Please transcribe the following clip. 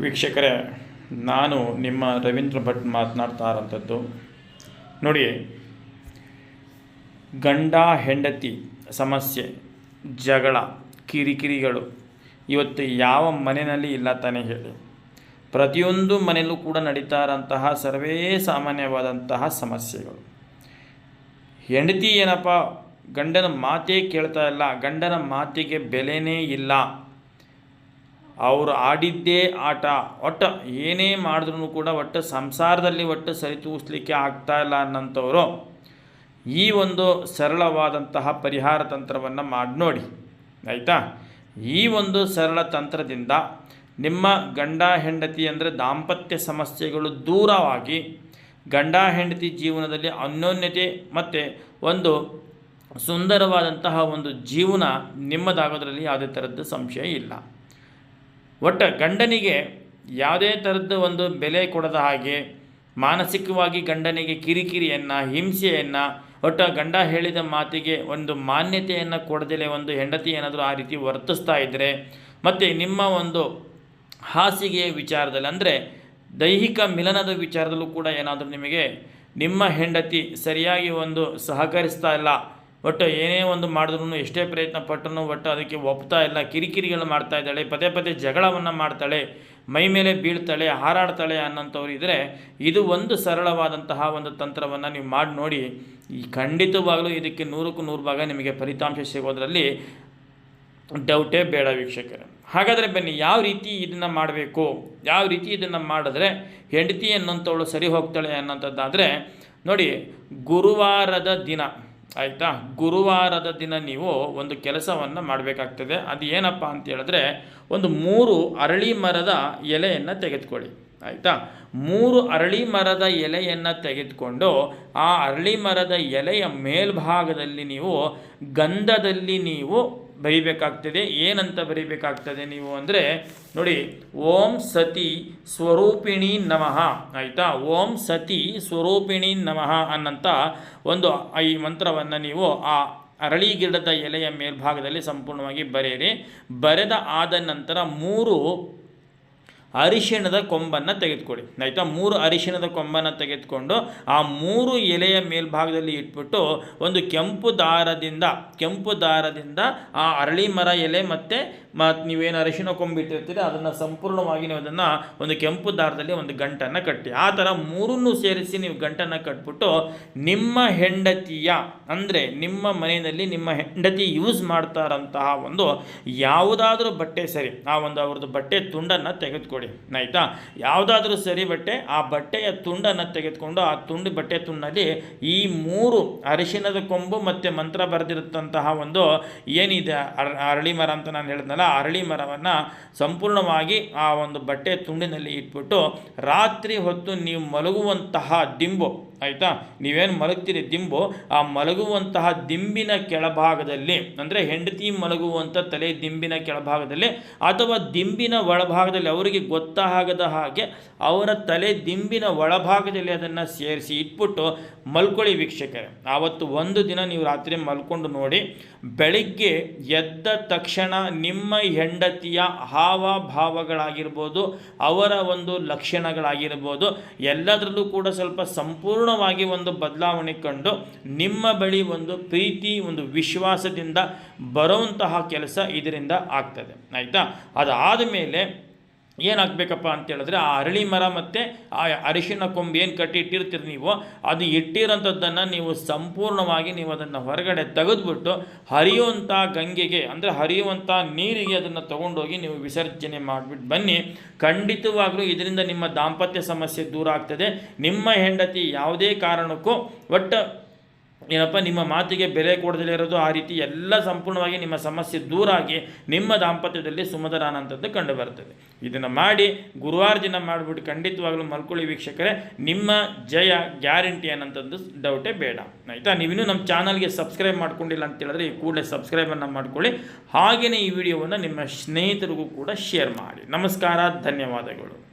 ವೀಕ್ಷಕರೇ, ನಾನು ನಿಮ್ಮ ರವೀಂದ್ರ ಭಟ್ ಮಾತನಾಡ್ತಾ ಇರೋಂಥದ್ದು ನೋಡಿ, ಗಂಡ ಹೆಂಡತಿ ಸಮಸ್ಯೆ, ಜಗಳ, ಕಿರಿಕಿರಿಗಳು, ಇವತ್ತು ಯಾವ ಮನೆಯಲ್ಲಿ ಇಲ್ಲ ತಾನೇ ಹೇಳಿ. ಪ್ರತಿಯೊಂದು ಮನೆಯಲ್ಲೂ ಕೂಡ ನಡೀತಾ ಇರೋಂತಹ ಸರ್ವೇ ಸಾಮಾನ್ಯವಾದಂತಹ ಸಮಸ್ಯೆಗಳು. ಹೆಂಡತಿ ಏನಪ್ಪ, ಗಂಡನ ಮಾತೇ ಕೇಳ್ತಾ ಇಲ್ಲ, ಗಂಡನ ಮಾತಿಗೆ ಬೆಲೆನೇ ಇಲ್ಲ. ಅವರು ಆಡಿದ್ದೇ ಆಟ. ಒಟ್ಟು ಏನೇ ಮಾಡಿದ್ರೂ ಕೂಡ ಒಟ್ಟು ಸಂಸಾರದಲ್ಲಿ ಒಟ್ಟು ಸರಿತೂಗಿಸ್ಲಿಕ್ಕೆ ಆಗ್ತಾ ಇಲ್ಲ ಅನ್ನಂಥವರು. ಈ ಒಂದು ಸರಳವಾದಂತಹ ಪರಿಹಾರ ತಂತ್ರವನ್ನು ಮಾಡಿ ನೋಡಿ. ಆಯಿತಾ? ಈ ಒಂದು ಸರಳ ತಂತ್ರದಿಂದ ನಿಮ್ಮ ಗಂಡ ಹೆಂಡತಿ ಅಂದರೆ ದಾಂಪತ್ಯ ಸಮಸ್ಯೆಗಳು ದೂರವಾಗಿ ಗಂಡ ಹೆಂಡತಿ ಜೀವನದಲ್ಲಿ ಅನ್ಯೋನ್ಯತೆ ಮತ್ತು ಒಂದು ಸುಂದರವಾದಂತಹ ಒಂದು ಜೀವನ ನಿಮ್ಮದಾಗೋದ್ರಲ್ಲಿ ಯಾವುದೇ ಥರದ್ದು ಸಂಶಯ ಇಲ್ಲ. ಒಟ್ಟು ಗಂಡನಿಗೆ ಯಾವುದೇ ಥರದ ಒಂದು ಬೆಲೆ ಕೊಡದ ಹಾಗೆ, ಮಾನಸಿಕವಾಗಿ ಗಂಡನಿಗೆ ಕಿರಿಕಿರಿಯನ್ನು, ಹಿಂಸೆಯನ್ನು, ಒಟ್ಟು ಗಂಡ ಹೇಳಿದ ಮಾತಿಗೆ ಒಂದು ಮಾನ್ಯತೆಯನ್ನು ಕೊಡದಲೇ ಒಂದು ಹೆಂಡತಿ ಏನಾದರೂ ಆ ರೀತಿ ವರ್ತಿಸ್ತಾ ಇದ್ದರೆ ಮತ್ತು ನಿಮ್ಮ ಒಂದು ಹಾಸಿಗೆಯ ವಿಚಾರದಲ್ಲಿ, ಅಂದರೆ ದೈಹಿಕ ಮಿಲನದ ವಿಚಾರದಲ್ಲೂ ಕೂಡ ಏನಾದರೂ ನಿಮಗೆ ನಿಮ್ಮ ಹೆಂಡತಿ ಸರಿಯಾಗಿ ಒಂದು ಸಹಕರಿಸ್ತಾ ಇಲ್ಲ ಒಟ್ಟು ಏನೇ ಒಂದು ಮಾಡಿದ್ರು ಎಷ್ಟೇ ಪ್ರಯತ್ನ ಪಟ್ಟರು ಒಟ್ಟು ಅದಕ್ಕೆ ಒಪ್ತಾ ಇಲ್ಲ, ಕಿರಿಕಿರಿಗಳು ಮಾಡ್ತಾ ಇದ್ದಾಳೆ, ಪದೇ ಪದೇ ಜಗಳವನ್ನು ಮಾಡ್ತಾಳೆ, ಮೈ ಮೇಲೆ ಬೀಳ್ತಾಳೆ, ಹಾರಾಡ್ತಾಳೆ ಅನ್ನೋಂಥವ್ರು ಇದ್ದರೆ ಇದು ಒಂದು ಸರಳವಾದಂತಹ ಒಂದು ತಂತ್ರವನ್ನು ನೀವು ಮಾಡಿ ನೋಡಿ. ಈ ಖಂಡಿತವಾಗಲೂ ಇದಕ್ಕೆ ನೂರಕ್ಕೂ ನೂರು ಭಾಗ ನಿಮಗೆ ಫಲಿತಾಂಶ ಸಿಗೋದ್ರಲ್ಲಿ ಡೌಟೇ ಬೇಡ ವೀಕ್ಷಕರ. ಹಾಗಾದರೆ ಬನ್ನಿ, ಯಾವ ರೀತಿ ಇದನ್ನು ಮಾಡಬೇಕು? ಯಾವ ರೀತಿ ಇದನ್ನು ಮಾಡಿದ್ರೆ ಹೆಂಡತಿ ಅನ್ನೋಂಥವಳು ಸರಿ ಹೋಗ್ತಾಳೆ ಅನ್ನೋಂಥದ್ದಾದರೆ ನೋಡಿ, ಗುರುವಾರದ ದಿನ. ಆಯಿತಾ? ಗುರುವಾರದ ದಿನ ನೀವು ಒಂದು ಕೆಲಸವನ್ನು ಮಾಡಬೇಕಾಗ್ತದೆ. ಅದು ಏನಪ್ಪ ಅಂತ ಹೇಳಿದ್ರೆ, ಒಂದು ಮೂರು ಅರಳಿ ಮರದ ಎಲೆಯನ್ನು ತೆಗೆದುಕೊಳ್ಳಿ. ಆಯಿತಾ? ಮೂರು ಅರಳಿ ಮರದ ಎಲೆಯನ್ನು ತೆಗೆದುಕೊಂಡು ಆ ಅರಳಿ ಮರದ ಎಲೆಯ ಮೇಲ್ಭಾಗದಲ್ಲಿ ನೀವು ಗಂಧದಲ್ಲಿ ನೀವು ಬರಿಬೇಕಾಗ್ತದೆ, ಏನಂತ ಬರೀಬೇಕಾಗ್ತದೆ ನೀವು ಅಂದರೆ, ನೋಡಿ, ಓಂ ಸತಿ ಸ್ವರೂಪಿಣಿ ನಮಃ, ಆಯಿತಾ? ಓಂ ಸತಿ ಸ್ವರೂಪಿಣಿ ನಮಃ ಅನ್ನಂಥ ಒಂದು, ಈ ಮಂತ್ರವನ್ನು ನೀವು ಆ ಅರಳಿ ಗಿಡದ ಎಲೆಯ ಮೇಲ್ಭಾಗದಲ್ಲಿ ಸಂಪೂರ್ಣವಾಗಿ ಬರೆಯಿರಿ. ಬರೆದ ಆದ ನಂತರ ಮೂರು ಅರಿಶಿಣದ ಕೊಂಬನ್ನು ತೆಗೆದುಕೊಡಿ. ಆಯಿತಾ? ಮೂರು ಅರಿಶಿಣದ ಕೊಂಬನ್ನು ತೆಗೆದುಕೊಂಡು ಆ ಮೂರು ಎಲೆಯ ಮೇಲ್ಭಾಗದಲ್ಲಿ ಇಟ್ಬಿಟ್ಟು ಒಂದು ಕೆಂಪು ದಾರದಿಂದ ಕೆಂಪು ದಾರದಿಂದ ಆ ಅರಳಿ ಮರ ಎಲೆ ಮತ್ತು ಮತ್ತು ನೀವೇನು ಅರಿಶಿಣ ಕೊಂಬಿಟ್ಟಿರ್ತೀರಿ ಅದನ್ನು ಸಂಪೂರ್ಣವಾಗಿ ನೀವು ಅದನ್ನು ಒಂದು ಕೆಂಪು ದಾರದಲ್ಲಿ ಒಂದು ಗಂಟನ್ನು ಕಟ್ಟಿ. ಆ ಥರ ಮೂರನ್ನು ಸೇರಿಸಿ ನೀವು ಗಂಟನ್ನು ಕಟ್ಬಿಟ್ಟು ನಿಮ್ಮ ಹೆಂಡತಿಯ, ಅಂದರೆ ನಿಮ್ಮ ಮನೆಯಲ್ಲಿ ನಿಮ್ಮ ಹೆಂಡತಿ ಯೂಸ್ ಮಾಡ್ತಾರಂತಹ ಒಂದು ಯಾವುದಾದ್ರೂ ಬಟ್ಟೆ ಸರಿ, ಆ ಒಂದು ಅವ್ರದ್ದು ಬಟ್ಟೆ ತುಂಡನ್ನು ತೆಗೆದುಕೊಡಿ ಆಯಿತಾ? ಯಾವುದಾದ್ರೂ ಸರಿ ಬಟ್ಟೆ, ಆ ಬಟ್ಟೆಯ ತುಂಡನ್ನು ತೆಗೆದುಕೊಂಡು ಆ ತುಂಡು ಬಟ್ಟೆ ತುಂಡಲ್ಲಿ ಈ ಮೂರು ಅರಿಶಿನದ ಕೊಂಬು ಮತ್ತು ಮಂತ್ರ ಬರೆದಿರುತ್ತಂತಹ ಒಂದು ಏನಿದೆ? ಅರ- ಅರಳಿ ಮರ ಅಂತ ನಾನು ಹೇಳಿದ್ನಲ್ಲ ಅರಳಿ ಮರವನ್ನು ಸಂಪೂರ್ಣವಾಗಿ ಆ ಒಂದು ಬಟ್ಟೆ ತುಂಡಿನಲ್ಲಿ ಇಟ್ಬಿಟ್ಟು ರಾತ್ರಿ ಹೊತ್ತು ನೀವು ಮಲಗುವಂತಹ ದಿಂಬು, ಆಯಿತಾ? ನೀವೇನು ಮಲಗ್ತೀರಿ ದಿಂಬು? ಆ ಮಲಗುವಂತಹ ದಿಂಬಿನ ಕೆಳಭಾಗದಲ್ಲಿ, ಅಂದರೆ ಹೆಂಡತಿ ಮಲಗುವಂಥ ತಲೆ ದಿಂಬಿನ ಕೆಳಭಾಗದಲ್ಲಿ ಅಥವಾ ದಿಂಬಿನ ಒಳಭಾಗದಲ್ಲಿ ಅವರಿಗೆ ಗೊತ್ತಾಗದ ಹಾಗೆ ಅವರ ತಲೆ ದಿಂಬಿನ ಒಳಭಾಗದಲ್ಲಿ ಅದನ್ನು ಸೇರಿಸಿ ಇಟ್ಬಿಟ್ಟು ಮಲ್ಕೊಳ್ಳಿ ವೀಕ್ಷಕರೇ. ಆವತ್ತು ಒಂದು ದಿನ ನೀವು ರಾತ್ರಿ ಮಲ್ಕೊಂಡು ನೋಡಿ, ಬೆಳಿಗ್ಗೆ ಎದ್ದ ತಕ್ಷಣ ನಿಮ್ಮ ಹೆಂಡತಿಯ ಹಾವಭಾವಗಳಾಗಿರ್ಬೋದು, ಅವರ ಒಂದು ಲಕ್ಷಣಗಳಾಗಿರ್ಬೋದು, ಎಲ್ಲದರಲ್ಲೂ ಕೂಡ ಸ್ವಲ್ಪ ಸಂಪೂರ್ಣವಾಗಿ ಒಂದು ಬದಲಾವಣೆ ಕಂಡು ನಿಮ್ಮ ಬಳಿ ಒಂದು ಪ್ರೀತಿ, ಒಂದು ವಿಶ್ವಾಸದಿಂದ ಬರುವಂತಹ ಕೆಲಸ ಇದರಿಂದ ಆಗ್ತದೆ. ಆಯಿತಾ? ಅದಾದ ಮೇಲೆ ಏನಾಗಬೇಕಪ್ಪ ಅಂತೇಳಿದ್ರೆ ಆ ಅರಳಿ ಮರ ಮತ್ತು ಆ ಅರಿಶಿನ ಕೊಂಬು ಏನು ಕಟ್ಟಿ ಇಟ್ಟಿರ್ತೀರಿ ನೀವು, ಅದು ಇಟ್ಟಿರೋಂಥದ್ದನ್ನು ನೀವು ಸಂಪೂರ್ಣವಾಗಿ ನೀವು ಅದನ್ನು ಹೊರಗಡೆ ತೆಗೆದುಬಿಟ್ಟು ಹರಿಯುವಂಥ ಗಂಗೆಗೆ, ಅಂದರೆ ಹರಿಯುವಂಥ ನೀರಿಗೆ ಅದನ್ನು ತೊಗೊಂಡೋಗಿ ನೀವು ವಿಸರ್ಜನೆ ಮಾಡಿಬಿಟ್ಟು ಬನ್ನಿ. ಖಂಡಿತವಾಗಲೂ ಇದರಿಂದ ನಿಮ್ಮ ದಾಂಪತ್ಯ ಸಮಸ್ಯೆ ದೂರ ಆಗ್ತದೆ. ನಿಮ್ಮ ಹೆಂಡತಿ ಯಾವುದೇ ಕಾರಣಕ್ಕೂ, ಒಟ್ಟು ಏನಪ್ಪ, ನಿಮ್ಮ ಮಾತಿಗೆ ಬೆಲೆ ಕೊಡದಲೇ ಇರೋದು ಆ ರೀತಿ ಎಲ್ಲ ಸಂಪೂರ್ಣವಾಗಿ ನಿಮ್ಮ ಸಮಸ್ಯೆ ದೂರ ಆಗಿ ನಿಮ್ಮ ದಾಂಪತ್ಯದಲ್ಲಿ ಸುಮಧುರ ಅನ್ನೋಂಥದ್ದು ಕಂಡು ಬರ್ತದೆ. ಇದನ್ನು ಮಾಡಿ, ಗುರುವಾರ ದಿನ ಮಾಡಿಬಿಟ್ಟು ಖಂಡಿತವಾಗಲೂ ಮಲ್ಕೊಳ್ಳಿ ವೀಕ್ಷಕರೇ. ನಿಮ್ಮ ಜಯ ಗ್ಯಾರಂಟಿ ಅನ್ನೋಂಥದ್ದು ಡೌಟೇ ಬೇಡ. ಆಯಿತಾ? ನೀವಿನ್ನೂ ನಮ್ಮ ಚಾನಲ್ಗೆ ಸಬ್ಸ್ಕ್ರೈಬ್ ಮಾಡ್ಕೊಂಡಿಲ್ಲ ಅಂತ ಹೇಳಿದ್ರೆ ಈ ಕೂಡಲೇ ಸಬ್ಸ್ಕ್ರೈಬನ್ನು ಮಾಡ್ಕೊಳ್ಳಿ. ಹಾಗೆಯೇ ಈ ವಿಡಿಯೋವನ್ನು ನಿಮ್ಮ ಸ್ನೇಹಿತರಿಗೂ ಕೂಡ ಶೇರ್ ಮಾಡಿ. ನಮಸ್ಕಾರ, ಧನ್ಯವಾದಗಳು.